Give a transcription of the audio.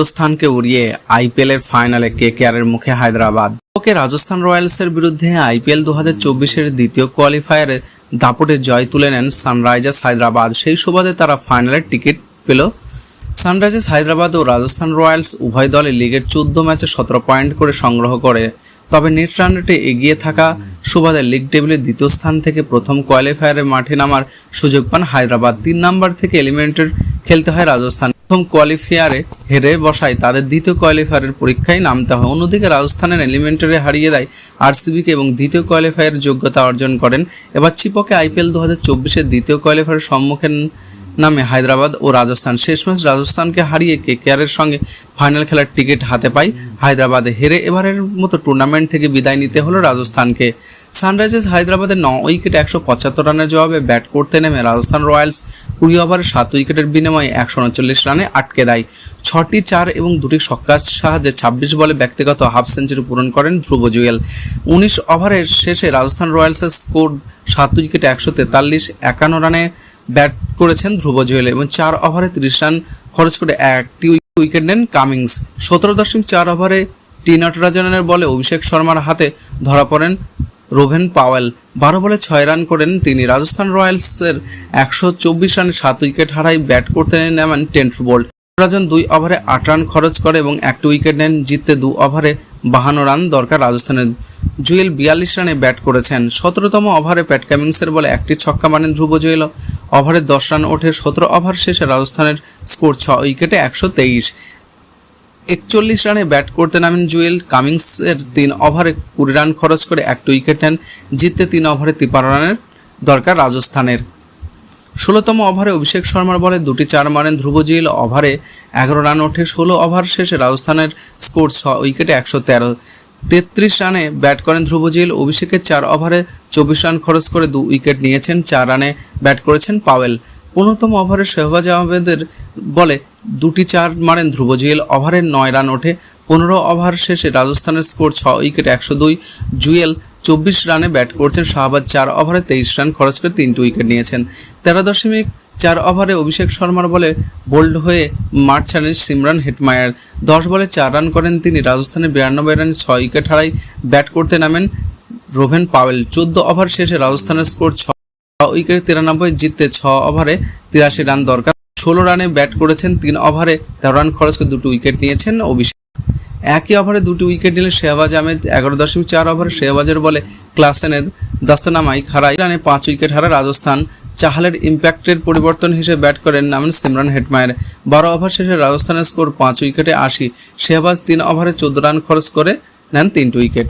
রাজস্থানকে উড়িয়ে আইপিএল এর ফাইনালে কেকেআরের মুখে হায়দ্রাবাদ। ওকে রাজস্থান রয়্যালসের বিরুদ্ধে আইপিএল দু হাজার চব্বিশের দ্বিতীয় কোয়ালিফায়ারে দাপটে জয় তুলে নেন সানরাইজার্স হায়দ্রাবাদ। সেই সুবাদে তারা ফাইনালের টিকিট পেল। সানরাইজার্স হায়দ্রাবাদ ও রাজস্থান রয়্যালস উভয় দলে লিগের চোদ্দ ম্যাচে সতেরো পয়েন্ট করে সংগ্রহ করে। তবে নেট রান রেটে এগিয়ে থাকা সুবাদে লিগ টেবিলের দ্বিতীয় স্থান থেকে প্রথম কোয়ালিফায়ারে মাঠে নামার সুযোগ পান হায়দ্রাবাদ। তিন নাম্বার থেকে এলিমিনেটেড খেলতে হয় রাজস্থান। প্রথম কোয়ালিফায়ারে হেরে বসায়, তাদের দ্বিতীয় কোয়ালিফায়ারের পরীক্ষায় নামতে হয়। অন্যদিকে রাজস্থানের এলিমেন্টারে হারিয়ে দেয় আরসিবিকে এবং দ্বিতীয় কোয়ালিফায়ারের যোগ্যতা অর্জন করেন। এবার চিপকে আইপিএল দু হাজার চব্বিশের দ্বিতীয় কোয়ালিফায়ারের সম্মুখীন নামে হায়দ্রাবাদ ও রাজস্থান। শেষ ম্যাচ রাজস্থানকে হারিয়ে কেকেআরের সঙ্গে ফাইনাল খেলার টিকিট হাতে পায়। হায়দ্রাবাদে হেরে এবারের মতো টুর্নামেন্ট থেকে বিদায় নিতে হলো রাজস্থানকে। সানরাইজার্স হায়দ্রাবাদের ন উইকেট একশো পঁচাত্তর রানের জবাবে ব্যাট করতে নেমে রাজস্থান রয়্যালস। কুড়ি ওভারে সাত উইকেটের বিনিময়ে একশো উনচল্লিশ রানে আটকে দেয়। ছটি চার এবং দুটি ছক্কার সাহায্যে ছাব্বিশ বলে ব্যক্তিগত হাফ সেঞ্চুরি পূরণ করেন ধ্রুব জুয়েল। উনিশ ওভারের শেষে রাজস্থান রয়্যালসের স্কোর সাত উইকেটে একশো তেতাল্লিশ, একান্ন রানে ব্যাট করেছেন ধ্রুব জুয়েল এবং চার ওভারে তিরিশ রান খরচ করে একটি উইকেট নেন কামিংস। সতেরো দশমিক চার ওভারে টি নটরাজনের বলে অভিষেক শর্মার হাতে ধরা পড়েন রোভেন পাওয়েল। বারো বলে ছয় রান করেন তিনি। রাজস্থান রয়্যালসের একশো চব্বিশ রানে সাত উইকেট হারায় ব্যাট করতে নামেন টেন্ট বোল্ট রাজন দুই ওভারে আট রান খরচ করে এবং একটি উইকেট নেন, জিততে দু ওভারে বাহান্ন রান দরকার রাজস্থানের জুয়েল বিয়াল্লিশ রানে ব্যাট করেছেন। সতেরোতম ওভারে প্যাট কামিংসের বলে একটি ছক্কা মানেন ধ্রুব জুয়েল ওভারে দশ রান ওঠে সতেরো ওভার শেষে রাজস্থানের স্কোর ছ উইকেটে একশো তেইশ। একচল্লিশ রানে ব্যাট করতে নামেন জুয়েল কামিংসের তিন ওভারে কুড়ি রান খরচ করে একটি উইকেট নেন, জিততে তিন ওভারে তিপান্ন রানের দরকার রাজস্থানের। ষোলোতম ওভারে অভিষেক শর্মার বলে দুটি চার মারেন ধ্রুবজিল ওভারে এগারো রান ওঠে ষোলো ওভার শেষে রাজস্থানের স্কোর ছ উইকেটে একশো তেরো। তেত্রিশ রানে ব্যাট করেন ধ্রুবজিল অভিষেকের চার ওভারে চব্বিশ রান খরচ করে দু উইকেট নিয়েছেন, চার রানে ব্যাট করেছেন পাওয়েল। পনেরোতম ওভারে শেহবাজ আহমেদের বলে দুটি চার মারেন ধ্রুবজিল ওভারে নয় রান ওঠে। পনেরো ওভার শেষে রাজস্থানের স্কোর ছ উইকেট একশো দুই। জুয়েল চব্বিশ রানে ব্যাট করছেন, শাহবাজ চার ওভারে তেইশ রান খরচ করে তিনটি উইকেট নিয়েছেন। তেরো দশমিক চার ওভারে অভিষেক শর্মার বলে বোল্ড হয়ে মাঠ ছাড়েন সিমরান হেটমায়ার। দশ বলে চার রান করেন তিনি রাজস্থানের বিরানব্বই রানে ছয় উইকেট হারায়, ব্যাট করতে নামেন রোভেন পাওয়েল চোদ্দ ওভার শেষে রাজস্থানের স্কোর ছ উইকেট তিরানব্বই জিততে ছ ওভারে তিরাশি রান দরকার। ষোলো রানে ব্যাট করেছেন তিন ওভারে তেরো রান খরচ করে দুটি উইকেট নিয়েছেন অভিষেক। একই ওভারে দুটি উইকেট নিলে শেহবাজ আহমেদ এগারো দশমিক চার ওভারে, শেহবাজের বলে ক্লাসেনের দাস্তানামাই খারাই রানে পাঁচ উইকেট হারা রাজস্থান। চাহালের ইম্প্যাক্টের পরিবর্তন হিসেবে ব্যাট করেন নামেন সিমরান হেটমায়ের বারো ওভার শেষে রাজস্থানের স্কোর পাঁচ উইকেটে আশি। শেহবাজ তিন ওভারে চোদ্দ রান খরচ করে নেন তিনটি উইকেট।